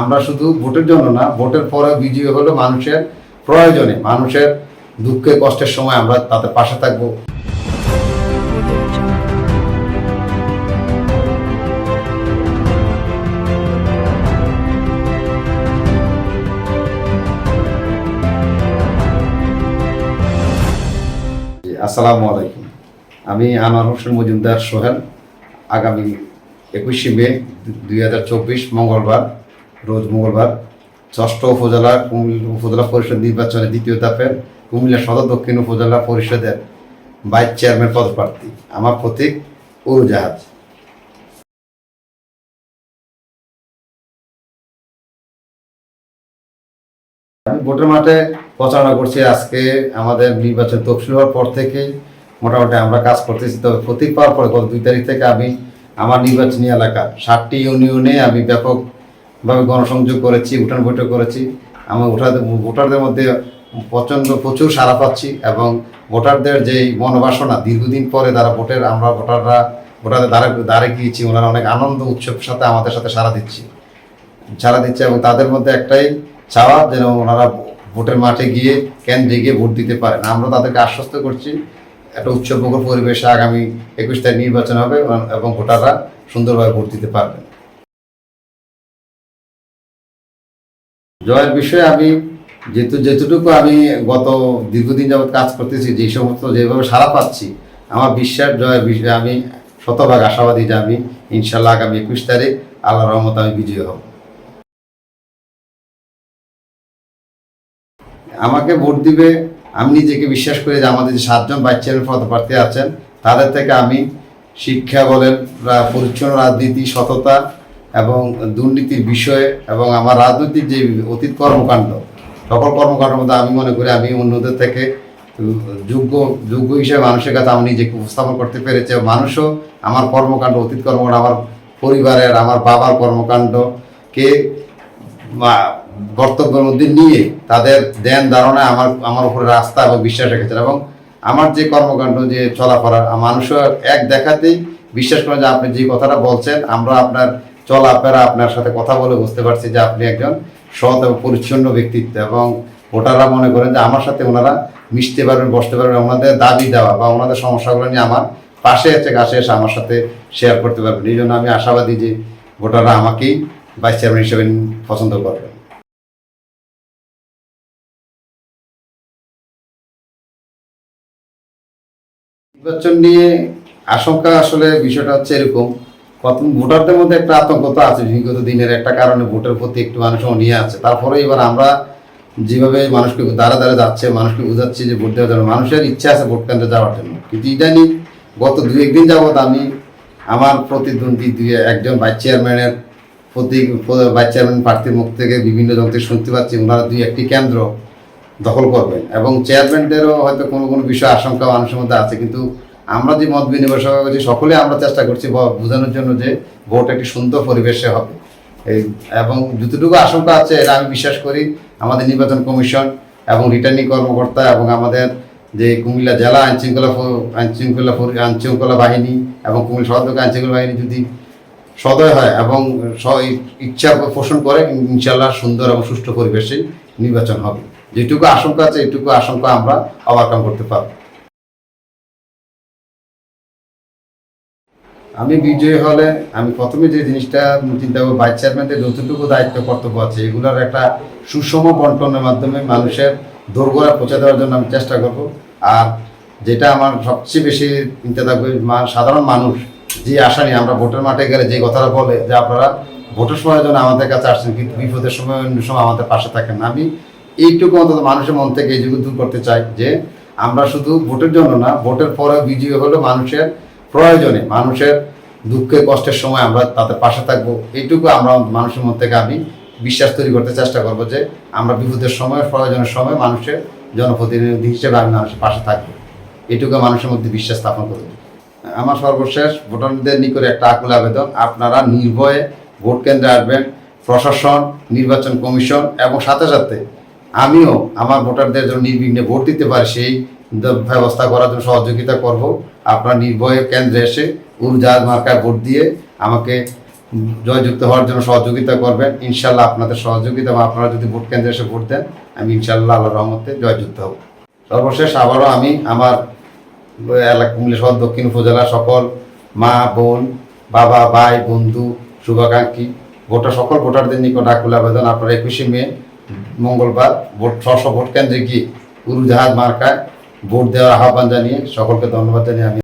আমরা শুধু ভোটের জন্য না, ভোটের পরে বিজয়ী হলো মানুষের প্রয়োজনে, মানুষের দুঃখে, কষ্টের সময় আমরা তাদের পাশে থাকব। আসসালামু আলাইকুম। আমি আনোয়ার হোসেন মজুমদার সোহেল। আগামী একুশে মে দুই হাজার চব্বিশ, মঙ্গলবার। রোজ মঙ্গলবার ষষ্ঠ উপজেলা কুমিল্লা উপজেলা পরিষদ নির্বাচনের দ্বিতীয় ধাপের কুমিল্লা সদর দক্ষিণ উপজেলা পরিষদের ভাইস চেয়ারম্যান পদপ্রার্থী। আমার প্রতীক উড়োজাহাজ আমি ভোটের মাঠে প্রচারণা করছি আজকে। আমাদের নির্বাচন তফসিল হওয়ার পর থেকেই মোটামুটি আমরা কাজ করতেছি। তবে প্রতীক পাওয়ার পরে গত দুই তারিখ থেকে আমি আমার নির্বাচনী এলাকা ষাটটি ইউনিয়নে আমি ব্যাপকভাবে গণসংযোগ করেছি, উঠান বৈঠক করেছি। আমার ভোটারদের ভোটারদের মধ্যে প্রচণ্ড প্রচুর সাড়া পাচ্ছি এবং ভোটারদের যেই মনোবাসনা, দীর্ঘদিন পরে তারা ভোটের, আমরা ভোটাররা, ভোটারদের দ্বারে দ্বারে গিয়েছি, ওনারা অনেক আনন্দ উৎসবের সাথে আমাদের সাথে সাড়া দিচ্ছি। সাড়া দিচ্ছে এবং তাদের মধ্যে একটাই চাওয়া যেন ওনারা ভোটের মাঠে গিয়ে কেন্দ্রে গিয়ে ভোট দিতে পারেন। আমরা তাদেরকে আশ্বস্ত করছি, একটা উৎসবমুখর পরিবেশে আগামী একুশ তারিখ নির্বাচন হবে এবং ভোটাররা সুন্দরভাবে ভোট দিতে পারবেন। জয়ের বিষয়ে আমি যেহেতু যেটুকু আমি গত দীর্ঘদিন যাবৎ কাজ করতেছি, যে সমস্ত যেভাবে সারা পাচ্ছি, আমার বিশ্বাস জয়ের বিষয়ে আমি শতভাগ আশাবাদী যে আমি ইনশাল্লাহ আগামী একুশ তারিখ আল্লাহ রহমত আমি বিজয়ী হব। আমাকে ভোট দিবে, আমি নিজেকে বিশ্বাস করি যে আমাদের যে সাতজন বাচ্চাদের পদপ্রার্থী আছেন, তাদের থেকে আমি শিক্ষা বলেন পরিচ্ছন্ন রাজনীতি, সততা এবং দুর্নীতির বিষয়ে এবং আমার রাজনৈতিক যে অতীত কর্মকাণ্ড, সকল কর্মকাণ্ডের মধ্যে আমি মনে করি আমি অন্যদের থেকে যোগ্য যোগ্য হিসেবে মানুষের কাছে আমি নিজেকে উপস্থাপন করতে পেরেছি মানুষও আমার কর্মকাণ্ড, অতীত কর্মকাণ্ড, আমার পরিবারের, আমার বাবার কর্মকাণ্ডকে বক্তব্যের মধ্যে নিয়ে তাদের ধ্যান ধারণায় আমার আমার উপরে রাস্তা এবং বিশ্বাস রেখেছেন এবং আমার যে কর্মকাণ্ড, যে চলাফেরা, মানুষও এক দেখাতেই বিশ্বাস করেন যে আপনি যে কথাটা বলছেন, আমরা আপনার চলাফেরা আপনার সাথে কথা বলে বুঝতে পারছি যে আপনি একজন সৎ এবং পরিচ্ছন্ন ব্যক্তিত্ব এবং ভোটাররা মনে করেন যে আমার সাথে ওনারা মিশতে পারবেন, বসতে পারবেন, ওনাদের দাবি দেওয়া বা ওনাদের সমস্যাগুলো নিয়ে আমার পাশে এসে কাছে এসে আমার সাথে শেয়ার করতে পারবেন। এই জন্য আমি আশাবাদী যে ভোটাররা আমাকেই ভাইস চেয়ারম্যান হিসেবে পছন্দ করবেন। নির্বাচন নিয়ে আশঙ্কা আসলে বিষয়টা হচ্ছে এরকম প্রথম ভোটারদের মধ্যে একটা আতঙ্ক তো আছে, বিগত দিনের একটা কারণে ভোটের প্রতি একটু মানুষ নিয়ে আছে। তারপরে এবার আমরা যেভাবে মানুষকে দ্বারা দ্বারা যাচ্ছে, মানুষকে বোঝাচ্ছি যে ভোট দেওয়ার জন্য মানুষের ইচ্ছা আছে ভোট কেন্দ্রে যাওয়ার জন্য। কিন্তু ইদানি গত দু একদিন যাবৎ আমি আমার প্রতিদ্বন্দ্বী দুই একজন ভাইস চেয়ারম্যানের প্রতি, ভাইস চেয়ারম্যান প্রার্থীর মুখ থেকে বিভিন্ন জন থেকে শুনতে পাচ্ছি, ওনারা দুই একটি কেন্দ্র দখল করবেন। এবং চেয়ারম্যানদেরও হয়তো কোনো কোনো বিষয় আশঙ্কা মানুষের মধ্যে আছে, কিন্তু আমরা যে মত বিনিময় সভা করছি, সকলে আমরা চেষ্টা করছি বোঝানোর জন্য যে ভোট একটি সুন্দর পরিবেশে হবে। এই, এবং যতটুকু আশঙ্কা আছে, এটা আমি বিশ্বাস করি, আমাদের নির্বাচন কমিশন এবং রিটার্নিং কর্মকর্তা এবং আমাদের যে কুমিল্লা জেলা আইনশৃঙ্খলা ফো- আইনশৃঙ্খলা ফো- আইনশৃঙ্খলা বাহিনী এবং কুমিল্লা সদর আইনশৃঙ্খলা বাহিনী যদি সদয় হয় এবং ইচ্ছা পোষণ করে ইনশাল্লাহ সুন্দর এবং সুষ্ঠু পরিবেশে নির্বাচন হবে। যেটুকু আশঙ্কা আছে, এটুকু আশঙ্কা আমরা ওভারকাম করতে পারব। আমি বিজয়ী হলে আমি প্রথমে যে জিনিসটা চিন্তা করব ভাইস চেয়ারম্যানদের যতটুকু দায়িত্ব, কর্তব্য আছে, এগুলোর একটা সুষম বন্টনের মাধ্যমে মানুষের দোরগোড়া পৌঁছে দেওয়ার জন্য আমি চেষ্টা করব আর যেটা আমার সবচেয়ে বেশি চিন্তা থাকবে সাধারণ মানুষ, যে আশা নিয়ে আমরা ভোটের মাঠে গেলে যে কথাটা বলে, যে আপনারা ভোটের সময় যেন আমাদের কাছে আসছেন, কিন্তু বিপদের সময়, অন্য সময় আমাদের পাশে থাকেন। আমি এইটুকু অন্তত মানুষের মন থেকে এইটুকু দূর করতে চাই যে আমরা শুধু ভোটের জন্য না, ভোটের পরে বিজয়ী হলো মানুষের প্রয়োজনে মানুষের দুঃখে, কষ্টের সময় আমরা তাদের পাশে থাকব। এইটুকু আমরা মানুষের মধ্যে থেকে আমি বিশ্বাস তৈরি করতে চেষ্টা করব যে আমরা বিপদের সময়, প্রয়োজনের সময় মানুষের জনপ্রতিনিধি হিসেবে আমি মানুষের পাশে থাকব। এটুকু মানুষের মধ্যে বিশ্বাস স্থাপন করব। আমার সর্বশেষ ভোটারদের নিকটে একটা আকুল আবেদন, আপনারা নির্ভয়ে ভোট কেন্দ্রে আসবেন, প্রশাসন, নির্বাচন কমিশন এবং সাথে সাথে আমিও আমার ভোটারদের জন্য নির্বিঘ্নে ভোট দিতে পারি সেই ব্যবস্থা করার জন্য সহযোগিতা করব। আপনারা নির্ভয়ে কেন্দ্রে এসে উড়জাহাজ মার্কায় ভোট দিয়ে আমাকে জয়যুক্ত হওয়ার জন্য সহযোগিতা করবেন। ইনশাল্লাহ আপনাদের সহযোগিতা আপনারা যদি ভোট কেন্দ্রে এসে ভোট দেন, আমি ইনশাল্লাহ আল্লাহ রহমতে জয়যুক্ত হব। সর্বশেষ আবারও আমি আমার এলাকা কুমিল্লা শহর, দক্ষিণ উপজেলা সকল মা, বোন, বাবা, ভাই, বন্ধু, শুভাকাঙ্ক্ষী, ভোটার সকল ভোটারদের নিকট আকুল আবেদন। আপনারা একুশে মে, মঙ্গলবার, ভোট ছশো ভোট কেন্দ্রে গিয়ে উড়োজাহাজ মার্কায় ভোট দেওয়ার আহ্বান জানিয়ে সকলকে ধন্যবাদ জানিয়ে আমি